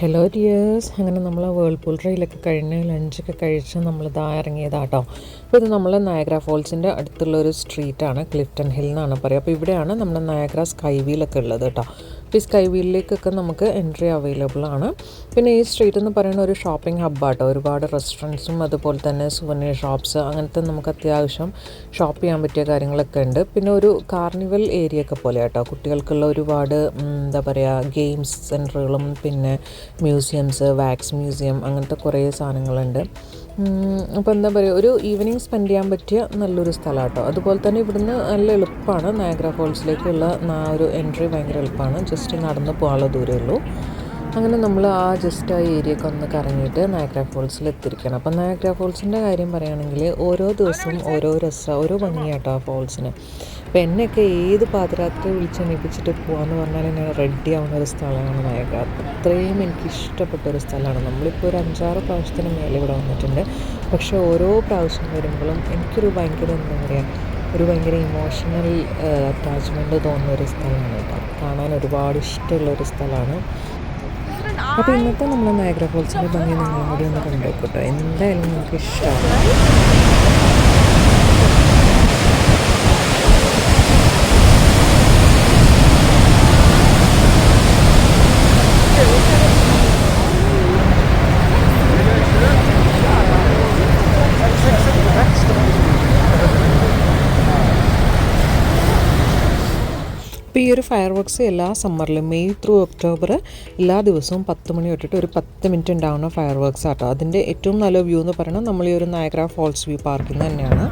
Hello dears അങ്ങനെ നമ്മൾ Whirlpool ട്രെയിലൊക്കെ കഴിഞ്ഞ് ലഞ്ചൊക്കെ കഴിച്ച് നമ്മൾ ഇതാ ഇറങ്ങിയതാട്ടോ. അപ്പോൾ ഇത് നമ്മൾ നയഗ്ര ഫോൾസിന്റെ അടുത്തുള്ള ഒരു സ്ട്രീറ്റാണ് ക്ലിഫ്റ്റൺ ഹിൽ എന്നാണ് പറയുക അപ്പോൾ ഇവിടെയാണ് നമ്മുടെ നയഗ്ര സ്കൈ വീലൊക്കെ ഉള്ളത് കേട്ടോ. അപ്പോൾ ഈ സ്കൈ വീലിലേക്കൊക്കെ നമുക്ക് എൻട്രി അവൈലബിൾ ആണ്. പിന്നെ ഈ സ്ട്രീറ്റ് എന്ന് പറയുന്ന ഒരു ഷോപ്പിംഗ് ഹബ്ബാട്ടോ ഒരുപാട് റെസ്റ്റോറന്റ്സും അതുപോലെ തന്നെ സുവനീർ ഷോപ്സ് അങ്ങനത്തെ നമുക്ക് അത്യാവശ്യം ഷോപ്പ് ചെയ്യാൻ പറ്റിയ കാര്യങ്ങളൊക്കെ ഉണ്ട്. പിന്നെ ഒരു കാർണിവൽ ഏരിയ ഒക്കെ പോലെ കേട്ടോ കുട്ടികൾക്കുള്ള ഒരുപാട് എന്താ പറയുക ഗെയിംസ് സെന്ററുകളും പിന്നെ മ്യൂസിയംസ് വാക്സ് മ്യൂസിയം അങ്ങനത്തെ കുറേ സാധനങ്ങളുണ്ട്. അപ്പോൾ എന്താ പറയുക ഒരു ഈവനിങ് സ്പെൻഡ് ചെയ്യാൻ പറ്റിയ നല്ലൊരു സ്ഥലം കേട്ടോ അതുപോലെ തന്നെ ഇവിടുന്ന് നല്ല എളുപ്പമാണ് നയഗ്ര ഫോൾസിലേക്കുള്ള ആ ഒരു എൻട്രി ഭയങ്കര എളുപ്പമാണ് ജസ്റ്റ് നടന്ന് പോകാനുള്ള ദൂരമേ ഉള്ളൂ. അങ്ങനെ നമ്മൾ ആ ജസ്റ്റ് ആ ഏരിയയ്ക്ക് ഒന്ന് കറങ്ങിയിട്ട് നയഗ്ര ഫോൾസിൽ എത്തിയിരിക്കണം അപ്പം നയഗ്ര ഫോൾസിന്റെ കാര്യം പറയുകയാണെങ്കിൽ ഓരോ ദിവസവും ഓരോ രസം ഓരോ ഭംഗിയാട്ടോ ആ ഫോൾസിന്. അപ്പം എന്നെയൊക്കെ ഏത് പാതിരാത്രി വിളിച്ചെണീപ്പിച്ചിട്ട് പോകാമെന്ന് പറഞ്ഞാൽ ഞാൻ റെഡി ആവുന്ന ഒരു സ്ഥലമാണ് നയഗ്ര അത്രയും എനിക്ക് ഇഷ്ടപ്പെട്ട ഒരു സ്ഥലമാണ്. നമ്മളിപ്പോൾ ഒരു അഞ്ചാറ് പ്രാവശ്യത്തിന് മേലെ ഇവിടെ വന്നിട്ടുണ്ട്. പക്ഷേ ഓരോ പ്രാവശ്യം വരുമ്പോഴും എനിക്കൊരു ഭയങ്കര എന്താ പറയുക ഒരു ഭയങ്കര ഇമോഷണൽ അറ്റാച്ച്മെന്റ് തോന്നുന്ന ഒരു സ്ഥലമാണ് കേട്ടോ. കാണാൻ ഒരുപാട് ഇഷ്ടമുള്ള ഒരു സ്ഥലമാണ്. അപ്പോൾ ഇന്നത്തെ നമ്മൾ നയഗ്ര ഫോൾസിന്റെ ഭംഗി നിങ്ങളും കൂടി ഒന്ന് കണ്ടേക്കോട്ടോ എന്തായാലും നിങ്ങൾക്ക് ഇഷ്ടമാണ് ഇപ്പോൾ ഈ ഒരു ഫയർ വർക്ക്സ് എല്ലാ സമ്മറിലും മെയ് ത്രൂ ഒക്ടോബർ എല്ലാ ദിവസവും പത്ത് മണി തൊട്ടിട്ട് ഒരു പത്ത് മിനിറ്റ് ഉണ്ടാവുന്ന ഫയർ വർക്ക്സ് ആട്ടോ. അതിന്റെ ഏറ്റവും നല്ല വ്യൂ എന്ന് പറയുന്നത് നമ്മൾ ഈ ഒരു നയഗ്ര ഫോൾസ് വ്യൂ പാർക്കിൽ നിന്ന് തന്നെയാണ്.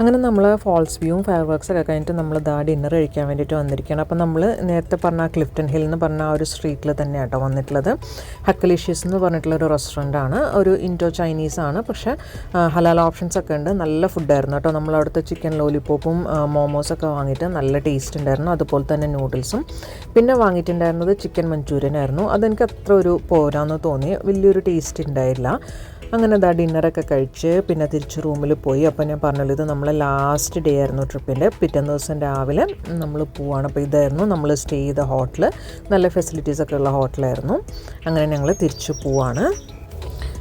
അങ്ങനെ നമ്മൾ ഫോൾസ് വ്യൂവും ഫയർ വർക്ക്സ് ഒക്കെ കഴിഞ്ഞിട്ട് നമ്മൾ ദാ ഡിന്നർ കഴിക്കാൻ വേണ്ടിയിട്ട് വന്നിരിക്കുകയാണ്. അപ്പോൾ നമ്മൾ നേരത്തെ പറഞ്ഞ ക്ലിഫ്റ്റൺ ഹിൽ എന്ന് പറഞ്ഞ ആ ഒരു സ്ട്രീറ്റിൽ തന്നെ കേട്ടോ വന്നിട്ടുള്ളത്. ഹക്കലിഷ്യസ് എന്ന് പറഞ്ഞിട്ടുള്ള ഒരു റെസ്റ്റോറന്റ് ആണ്. ഒരു ഇൻഡോ ചൈനീസ് ആണ്. പക്ഷേ ഹലാൽ ഓപ്ഷൻസ് ഒക്കെ ഉണ്ട്. നല്ല ഫുഡായിരുന്നു കേട്ടോ. നമ്മൾ അവിടുത്തെ ചിക്കൻ ലോലിപ്പോപ്പും മോമോസൊക്കെ വാങ്ങിയിട്ട് നല്ല ടേസ്റ്റ് ഉണ്ടായിരുന്നു. അതുപോലെ തന്നെ നൂഡിൽസും പിന്നെ വാങ്ങിയിട്ടുണ്ടായിരുന്നത് ചിക്കൻ മഞ്ചൂരിയൻ ആയിരുന്നു. അതെനിക്ക് അത്ര ഒരു പോരാന്ന് തോന്നി. വലിയൊരു ടേസ്റ്റ് ഉണ്ടായില്ല. അങ്ങനെ ദാ ഡിന്നറൊക്കെ കഴിച്ച് പിന്നെ തിരിച്ച് റൂമിൽ പോയി. അപ്പോൾ ഞാൻ പറഞ്ഞല്ലോ ഇത് നമ്മളെ ലാസ്റ്റ് ഡേ ആയിരുന്നു ട്രിപ്പിന്റെ പിറ്റേന്ന് ദിവസം രാവിലെ നമ്മൾ പോവാണ്. അപ്പോൾ ഇതായിരുന്നു നമ്മൾ സ്റ്റേ ചെയ്ത ഹോട്ടൽ നല്ല ഫെസിലിറ്റീസൊക്കെ ഉള്ള ഹോട്ടലായിരുന്നു അങ്ങനെ ഞങ്ങൾ തിരിച്ച് പോവാണ്.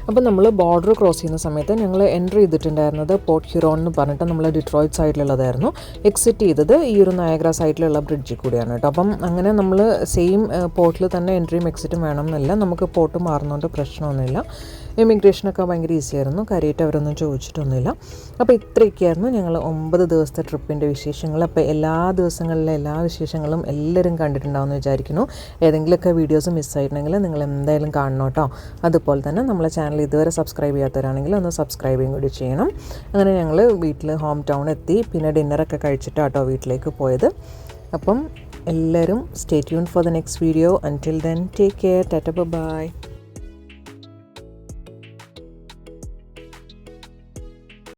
അപ്പോൾ നമ്മൾ ബോർഡർ ക്രോസ് ചെയ്യുന്ന സമയത്ത് ഞങ്ങൾ എൻട്രി ചെയ്തിട്ടുണ്ടായിരുന്നത് പോർട്ട് ഹ്യൂറോൺ എന്ന് പറഞ്ഞിട്ട് നമ്മൾ ഡിട്രോയിറ്റ് സൈഡിലുള്ളതായിരുന്നു എക്സിറ്റ് ചെയ്തത് ഈ ഒരു നയഗ്ര സൈഡിലുള്ള ബ്രിഡ്ജിൽ കൂടിയാണ് കേട്ടോ. അപ്പം അങ്ങനെ നമ്മൾ സെയിം പോർട്ടിൽ തന്നെ എൻട്രിയും എക്സിറ്റും വേണം എന്നില്ല നമുക്ക് പോർട്ട് മാറുന്നതുകൊണ്ട് പ്രശ്നമൊന്നുമില്ല. ഇമിഗ്രേഷനൊക്കെ ഭയങ്കര ഈസി ആയിരുന്നു. കാര്യമായിട്ട് അവരൊന്നും ചോദിച്ചിട്ടൊന്നുമില്ല. അപ്പോൾ ഇത്രയൊക്കെയായിരുന്നു ഞങ്ങൾ ഒമ്പത് ദിവസത്തെ ട്രിപ്പിന്റെ വിശേഷങ്ങൾ. അപ്പോൾ എല്ലാ ദിവസങ്ങളിലെ എല്ലാ വിശേഷങ്ങളും എല്ലാവരും കണ്ടിട്ടുണ്ടാവുമെന്ന് വിചാരിക്കുന്നു. ഏതെങ്കിലുമൊക്കെ വീഡിയോസ് മിസ്സായിട്ടുണ്ടെങ്കിൽ നിങ്ങൾ എന്തായാലും കാണണം കേട്ടോ. അതുപോലെ തന്നെ നമ്മളെ ചാനൽ ഇതുവരെ സബ്സ്ക്രൈബ് ചെയ്യാത്തവരാണെങ്കിൽ ഒന്ന് സബ്സ്ക്രൈബും കൂടി ചെയ്യണം. അങ്ങനെ ഞങ്ങൾ വീട്ടിൽ ഹോം ടൗൺ എത്തി. പിന്നെ ഡിന്നറൊക്കെ കഴിച്ചിട്ടാട്ടോ വീട്ടിലേക്ക് പോയത്. അപ്പം എല്ലാവരും stay tune for the next video until then take care tata bye